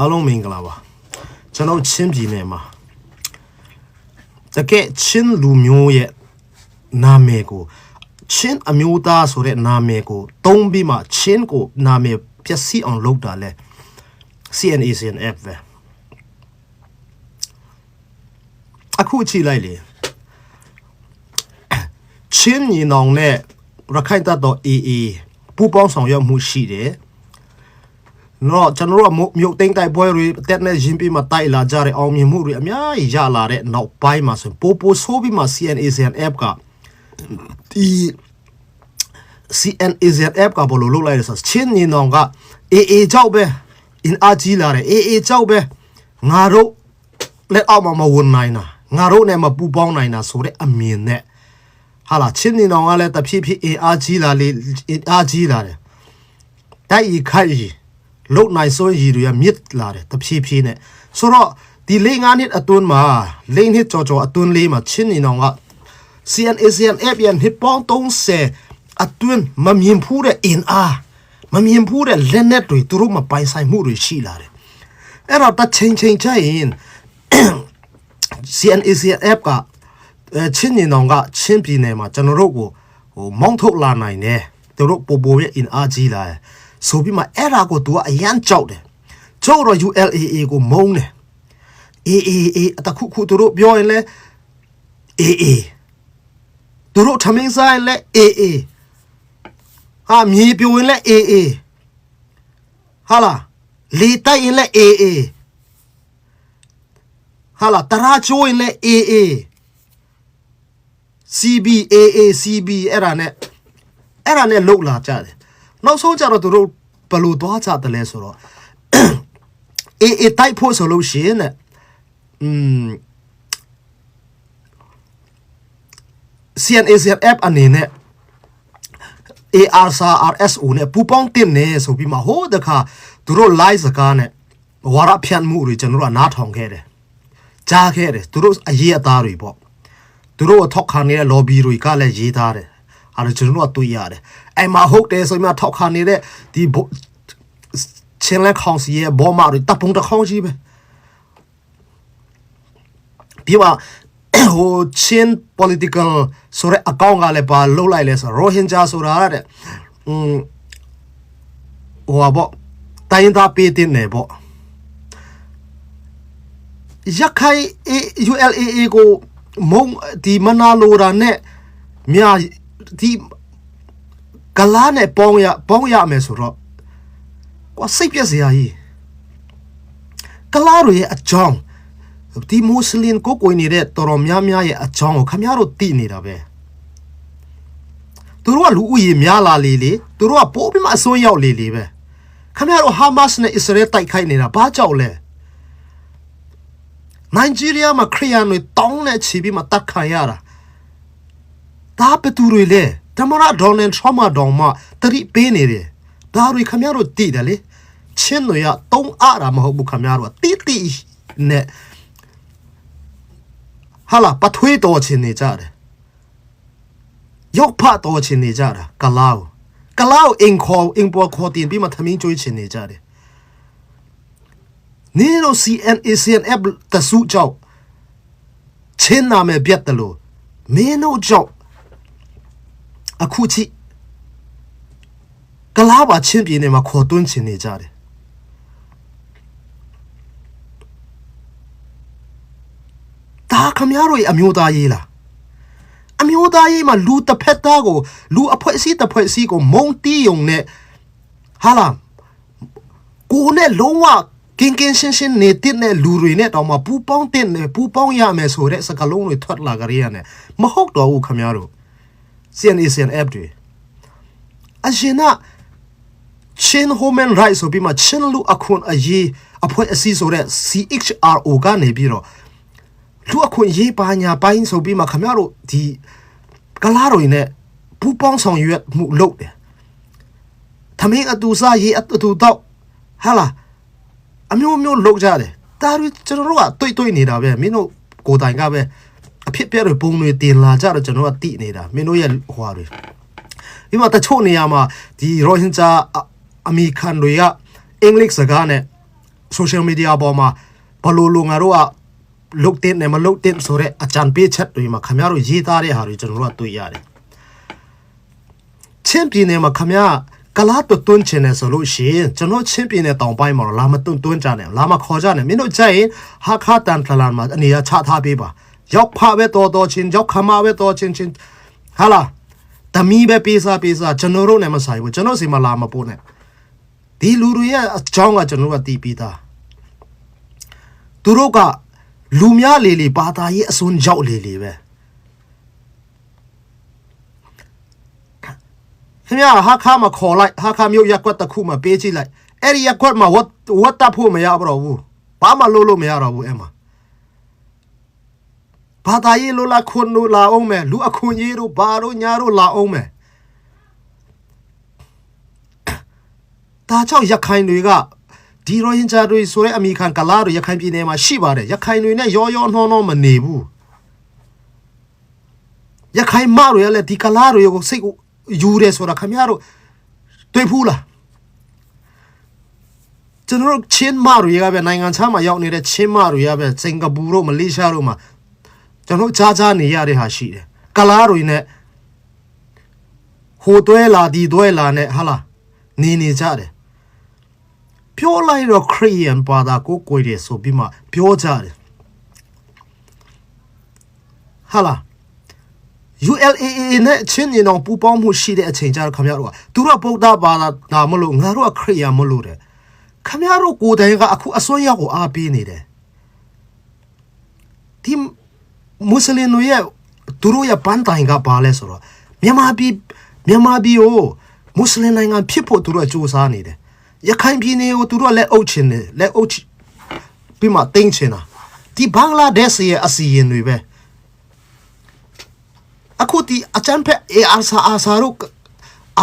အားလုံးမင်္ဂလာပါကျွန်တော်ချင်းပြည်နယ်မှာတကယ်ချင်းလူမျိုးရဲ့နာမည်ကိုချင်းအမျိုးသားဆိုတဲ့နာမည်ကိုတုံးပြီးမှချင်းကိုနာမည်ပျက်စီးအောင်လုပ်တာလဲ CNA CNF ပဲအခုကြည့်လိုက်လေချင်းညီနောင်နဲ့ရခိုင်တပ်တော် AA ပူးပေါင်းဆောင်ရွက်မှုရှိတယ် နော်ကျွန်တော်တို့ကမြို့သိမ်းတိုက်ပွဲတွေအတက်နဲ့ရင်ပြီးမှတိုက်လာကြတဲ့အောင်မြင်မှုတွေအများကြီးရလာတဲ့နောက်ပိုင်းမှာဆိုပိုပိုဆိုးပြီးမှ CNA CNF ကဒီ CNAZF ကဘလို့လုပ်လိုက်လဲဆိုချင်းညီနောင်က AA ကြောက်ပဲ in အကြီးလာတယ် AA ကြောက်ပဲငါတို့လက်အောက်မှာမဝင်နိုင်တာငါတို့နဲ့မပူပေါင်းနိုင်တာဆိုတဲ့အမြင်နဲ့ဟာလာချင်းညီနောင်ကလည်းတဖြည်းဖြည်း AA အကြီးလာလေအကြီးလာတယ်တိုက်ရီခိုက် ရီလုံနိုင်စွန်းရီတွေကမြစ်လာတယ်တဖြည်းဖြည်းနဲ့ဆိုတော့ဒီလေးငါးနှစ်အတွင်းမှာလေးနှစ်ကြော်ကြော်အတွင်းလေးမှာချင်းညီနောင်က CNACN app ရန်ဟစ်ပေါင်း30အတွင်းမမြင်ဖူးတဲ့အင်အားမမြင်ဖူးတဲ့လက်နက်တွေသူတို့မပိုင်ဆိုင်မှုတွေရှိလာတယ်အဲ့တော့တချိန်ချိန်ချရင် CNACN app ကအဲချင်းနေတောင်ကချင်းပြည်နယ်မှာကျွန်တော်တို့ကိုဟိုမောင်းထုတ်လာနိုင်တယ်သူတို့ပို့ပို့ရဲ့ in အားကြီးလာတယ် ဆိုပြီးမှအဲ့ဒါကို तू ကအရန်ကြောက်တယ်ကြောက်တော့ ULAA ကိုမုန်းတယ် AAA အတခုခုသူတို့ပြောရင်လဲ AA သူတို့ထမင်းစားရင်လဲအေးအေးဟာမြေပြိုရင်လဲအေးအေးဟာလာလေတိုက်ရင်လဲအေးအေးဟာလာတရာချိုးရင်လဲအေးအေး CB AA CB အဲ့ဒါနဲ့အဲ့ဒါနဲ့လုတ်လာကြတယ် နောက်ဆုံးကြတော့သူတို့ဘယ်လိုသွားကြတယ်လဲဆိုတော့ AA တိုက်ဖို့ဆိုလို့ရှိရင်တဲ့อืม CNACN app အနေနဲ့ ARSRSO နဲ့ပူပေါင်းတင်နေဆိုပြီးမှဟိုးတခါသူတို့ live စကားနဲ့ဝါရဖြန့်မှုတွေကျွန်တော်တို့ကနားထောင်ခဲ့တယ်ကြားခဲ့တယ်သူတို့အရေးအသားတွေပေါ့သူတို့အထောက်ခံနေတဲ့ lobby တွေကလည်းရေးသားတယ်အဲ့ဒါကျွန်တော်တို့ကတွေ့ရတယ် အဲ့မှာဟုတ်တယ်ဆိုမှထောက်ခံနေတဲ့ဒီချင်းလက်ကောင်စီရဲ့ဘောမတွေတပ်ပုံတစ်ခေါင်းကြီးပဲပြီးမှဟိုချင်း political ဆိုတဲ့အကောင့်ကလည်းပါလှုပ်လိုက်လဲဆိုတော့ Rohingya ဆိုတာတဲ့อืมဟိုပါပေါ့တိုင်းသားပေးတင်နေပေါ့ရခိုင် ULAA ကိုမုံဒီမနာလိုတာနဲ့မြာဒီ ကလာနဲ့ပေါင်းရပေါင်းရမယ်ဆိုတော့ကွာစိတ်ပြက်စရာကြီးကလာရရဲ့အကြောင်းဒီမွတ်စလင်ကိုကိုနေတဲ့တော်တော်များများရဲ့အကြောင်းကိုခင်ဗျားတို့သိနေတာပဲသူတို့ကလူဦးရေများလာလေလေသူတို့ကပိုးပြီးမှအစွန်းရောက်လေလေပဲခင်ဗျားတို့ဟာမတ်စ်နဲ့အစ္စရေးတိုက်ခိုက်နေတာဘာကြောက်လဲနိုင်ဂျီးရီးယားမှာခရီးယန်တွေတောင်းနဲ့ချီပြီးမှတတ်ခံရတာဒါပတူတွေလေ တမရဒေါ်နယ်ထရမဒေါ်မတတိပေးနေတယ်ဒါတွေခင်ဗျားတို့သိတယ်လေချင်းတွေကတုံးအားတာမဟုတ်ဘူးခင်ဗျားတို့ကတိတိနဲ့ဟာလာပထွေးတော်ချင်နေကြတယ်ရောက်ဖတ်တော်ချင်နေကြတာကလောက်ကလောက်အင်ခေါ်အင်ပေါ်ခေါ်တင်ပြီးမှသမင်းကျွေးချင်နေကြတယ်နင်းတို့ CNA CNF တဆူကြောက်ချင်းနာမယ်ပြတ်တယ်လို့မင်းတို့ကြောက် အခုချိကလာပါချင်းပြင်းနေမှာခေါ်တွန်းချင်နေကြတယ်ဒါခမရတို့ရဲ့အမျိုးသားရေးလားအမျိုးသားရေးမှာလူတစ်ဖက်သားကိုလူအဖွဲ့အစည်းတစ်ဖွဲ့အစည်းကို မုံတီးယုံနဲ့ဟာလားကိုနဲ့လုံးဝကင်းကင်းရှင်းရှင်းနေတဲ့နဲ့လူတွေနဲ့တော့မှပူပေါင်းတဲ့နဲ့ပူပေါင်းရမယ်ဆိုတဲ့စကားလုံးတွေထွက်လာကြရတဲ့မဟုတ်တော့ဘူးခမရတို့ CNA CNF တွေအရှင်ကချင်း human rights ဆိုပြီးမှချင်းလူအခွင့်အရေးအဖွဲ့အစည်းဆိုတဲ့ CHRO ကနေပြီးတော့လူအခွင့်အရေးပါညာပိုင်းဆိုပြီးမှခမရတို့ဒီကလားတွေနဲ့ပူပေါင်းဆောင်ရွက်မှုလုပ်တယ်။သမင်းအတူစားရေးအတူတော့ဟာလားအမျိုးမျိုးလုပ်ကြတယ်။ဒါတွေကျွန်တော်တို့ကတွေ့တွေ့နေတာပဲမင်းတို့ကိုယ်တိုင်ကပဲ အဖြစ်ပြတဲ့ပုံတွေတင်လာကြတော့ကျွန်တော်ကတိနေတာမင်းတို့ရဲ့ဟွာတွေဒီမှာတချို့နေရာမှာဒီရိုဟင်ဂျာအမီခံတွေကအင်္ဂလိပ်စကားနဲ့ social media ပေါ်မှာဘလို့လိုငါတို့ကလုတ်တင်နေမလုတ်တင်ဆိုတဲ့အကြံပေးချက်တွေမှာခင်ဗျားတို့ရေးသားတဲ့ဟာတွေကျွန်တော်တို့ကတွေ့ရတယ်ချင်းပြည်နယ်မှာခင်ဗျားကလာတွတ်တွန်းချင်တယ်ဆိုလို့ရှိရင်ကျွန်တော်ချင်းပြည်နယ်တောင်ပိုင်းမှာတော့လာမတွန်းတွန်းကြတယ်လာမခေါ်ကြတယ်မင်းတို့ကြိုက်ရင်ဟာခါတန်ထလန်မှာအနေရချထားပေးပါ ရောက်ဖပဲတော်တော်ချင်းရောက်ခမပဲတော်ချင်းချင်းဟာလားတမီးပဲပေးစားပေးစားကျွန်တော်တို့နဲ့မဆိုင်ဘူးကျွန်တော်စီမှာလာမပို့နဲ့ဒီလူတွေရဲ့အကြောင်းကကျွန်တော်တို့ကတီးပြီးသားသူတို့ကလူများလေလေဘာသာရေးအစွန်းရောက်လေလေပဲခင်ဗျာဟာခါမခေါ်လိုက်ဟာခါမျိုးရက်ကွက်တစ်ခုမှပေးကြည့်လိုက်အဲ့ဒီရက်ကွက်မှာဝတ်ဝတ်တပ်ဖို့မရတော့ဘူးဘာမှလုပ်လို့မရတော့ဘူးအဲ့မှာ ဘာသာရေးလိုလာခွန်းလိုလာအောင်မယ်လူအခွင့်အရေးတို့ဘာတို့ညာတို့လာအောင်မယ်ဒါကြောင့်ရခိုင်တွေကဒီရိုဟင်ဂျာတွေဆိုတဲ့အမိခံကလာတွေရခိုင်ပြည်နယ်မှာရှိပါတယ်ရခိုင်တွေနဲ့ရောရောနှောနှောမနေဘူးရခိုင်မတွေကလည်းဒီကလာတွေကိုစိတ်ကိုယူတယ်ဆိုတာခင်ဗျားတို့တွေ့ဘူးလားကျွန်တော်တို့ချင်းမတွေကပဲနိုင်ငံခြားမှာရောက်နေတဲ့ချင်းမတွေကပဲစင်ကာပူတို့မလေးရှားတို့မှာ ကျွန်တော်ကြားကြားနေရတဲ့ဟာရှိတယ်ကလာတွေနဲ့ဟိုတွဲလာဒီတွဲလာနဲ့ဟာလားနေနေကြတယ်ပြောလိုက်တော့ခရီးယန်ဘာသာကိုကိုယ်ရယ်ဆိုပြီးမှပြောကြတယ်ဟာလား ULAA နဲ့ချင်းနေတော့ပူပေါင်းမှုရှိတဲ့အချိန်ကျတော့ခင်ဗျားတို့ကသူတို့ကဗုဒ္ဓဘာသာဒါမလို့ငါတို့ကခရစ်ယာန်မလို့တဲ့ခင်ဗျားတို့ကိုယ်တိုင်ကအခုအစွန်းရောက်ကိုအားပေးနေတယ်ဒီ မွတ်စလင်တွေရဲ့သူတို့ရဲ့ပန်းတိုင်ကဘာလဲဆိုတော့မြန်မာပြည်မြန်မာပြည်ကိုမွတ်စလင်နိုင်ငံဖြစ်ဖို့သူတို့ကစူးစမ်းနေတယ်ရခိုင်ပြည်နယ်ကိုသူတို့ကလက်အုပ်ချင်တယ်လက်အုပ်ချပြီးမှတင်းချင်တာဒီဘင်္ဂလားဒေ့ရှ်ရဲ့အစီရင်တွေပဲအခုဒီအချမ်းဖက် AR စာအစာတို့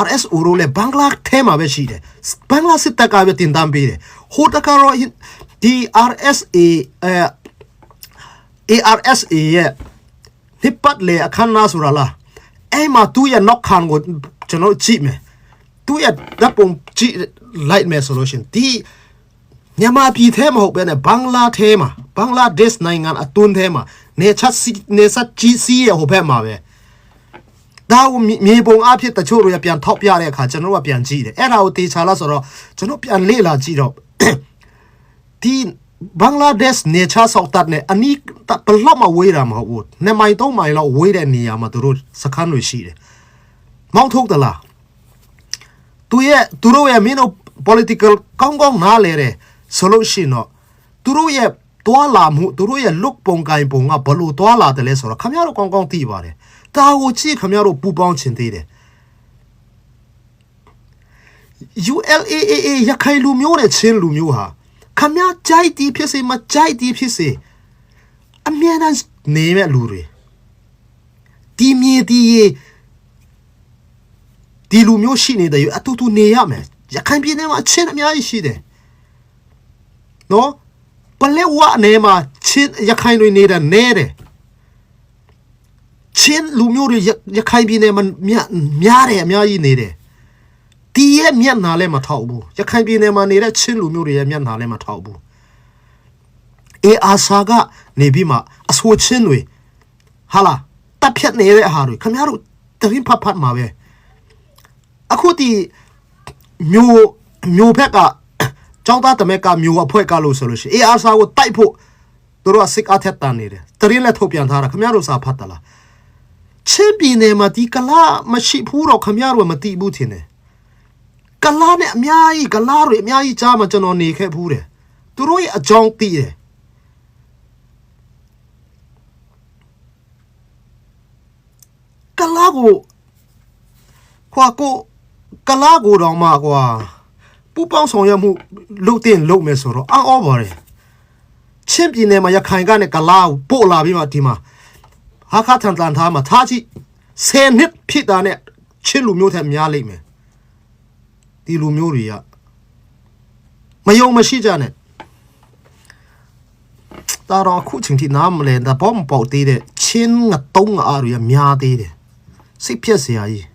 RS အိုရိုလေဘင်္ဂလားထဲမှာပဲရှိတယ်ဘင်္ဂလားစစ်တပ်ကပဲတင်တန်းပေးတယ်ဟိုတကတော့ဒီ RSA အဲ ARSA ရဲ့ဟစ်ပတ်လေအခမ်းအနားဆိုတာလားအဲ့မှာသူ့ရဲ့ knock ခံကိုကျွန်တော်ကြည့်မယ်သူ့ရဲ့ဓာတ်ပုံကြည့်လိုက်မယ်ဆိုလို့ရှရင်ဒီမြန်မာပြည်ထဲမဟုတ်ပဲနဲ့ဘင်္ဂလားထဲမှာဘင်္ဂလားဒေ့ရှ်နိုင်ငံအတွင်းထဲမှာနေချက်စီနေဆက်ကြီးစီရဲ့ဟိုဘက်မှာပဲဒါကိုမြေမြေပုံအဖြစ်တချို့တွေကပြန်ထောက်ပြတဲ့အခါကျွန်တော်တို့ကပြန်ကြည့်တယ်အဲ့ဒါကိုတေချာလားဆိုတော့ကျွန်တော်ပြန်လေ့လာကြည့်တော့ဒီ ဘင်္ဂလားဒေ့ရှ်နေချာဆောက်တပ်နဲ့အနီးဘလောက်မှဝေးတာမဟုတ်ဘူးနှစ်မိုင်သုံးမိုင်လောက်ဝေးတဲ့နေရာမှာသူတို့စခန်းတွေရှိတယ်မောင်းထုတ်သလားသူရဲ့သူတို့ရဲ့မင်းတို့ political ကောင်းကောင်းနားလဲတယ်ဆိုလို့ရှိရင်တော့သူတို့ရဲ့တွာလာမှုသူတို့ရဲ့ look ပုံကိုင်ပုံကဘလို့တွာလာတယ်လဲဆိုတော့ခင်ဗျားတို့ကောင်းကောင်းသိပါတယ်ဒါကိုကြည့်ခင်ဗျားတို့ပူပေါင်းချင်သေးတယ် ULAAA ရခိုင်လူမျိုးနဲ့ချင်းလူမျိုးဟာခ မည်းကြိုက်တီးဖြစ်စေမကြိုက်တီးဖြစ်စေအမြဲတမ်းနေမဲ့လူတွေဒီမြေဒီရေဒီလူမျိုးရှိနေတယ်အတူတူနေရမယ်ရခိုင်ပြည်နယ်မှာချင်းအများကြီးရှိတယ်နော်ပလဲဝအနေမှာချင်းရခိုင်တွေနေတာနဲတယ်ချင်းလူမျိုးတွေရရခိုင်ပြည်နယ်မှာများများတယ်အများကြီးနေတယ် ဒီရဲ့မျက်နှာလည်းမထောက်ဘူးရခိုင်ပြည်နယ်မှာနေတဲ့ချင်းလူမျိုးတွေရဲ့မျက်နှာလည်းမထောက်ဘူးအေအာဆာကနေပြီးမှအဆိုချင်းတွေဟာလာတပ်ဖြတ်နေတဲ့အားတွေခင်ဗျားတို့တရင်ဖတ်ဖတ်မှာပဲအခုဒီမျိုးမျိုးဖက်ကကျောင်းသားတမက်ကမျိုးအဖွဲကလို့ဆိုလို့ရှိရင်အေအာဆာကိုတိုက်ဖို့သူတို့ကစစ်အထက်တန်နေတယ်တရင်လည်းထုတ်ပြန်ထားတာခင်ဗျားတို့စာဖတ်တလားချင်းပြည်နယ်မှာဒီကလာမရှိဘူးတော့ခင်ဗျားတို့ကမသိဘူးထင်တယ် ကလာနဲ့အများကြီးကလာတွေအများကြီးကြားမှာကျွန်တော်နေခဲ့ဘူးတယ်သူတို့ရဲ့အကြောင်းသိတယ်ကလာကိုခွာကိုကလာကိုတော့မှကွာပူပေါင်းဆောင်ရွက်မှုလုပ်တင်လုပ်မယ်ဆိုတော့အော်အော်ပါတယ်ချင်းပြည်နယ်မှာရခိုင်ကနေကလာကိုပို့လာပြီးမှဒီမှာဟာခါထန်တန်ထားမှာထားကြည့်ဆယ်နှစ်ဖြစ်တာနဲ့ချင်းလူမျိုးထက်များလိမ့်မယ် ဒီလူမျိုးတွေကမယုံမရှိကြနဲ့တာတော့အခုချိန်ထိနားမလဲဒါဘောမပေါက်သေးတဲ့ချင်းငတုံးအားတွေကများသေးတယ်စိတ်ပြက်စရာကြီး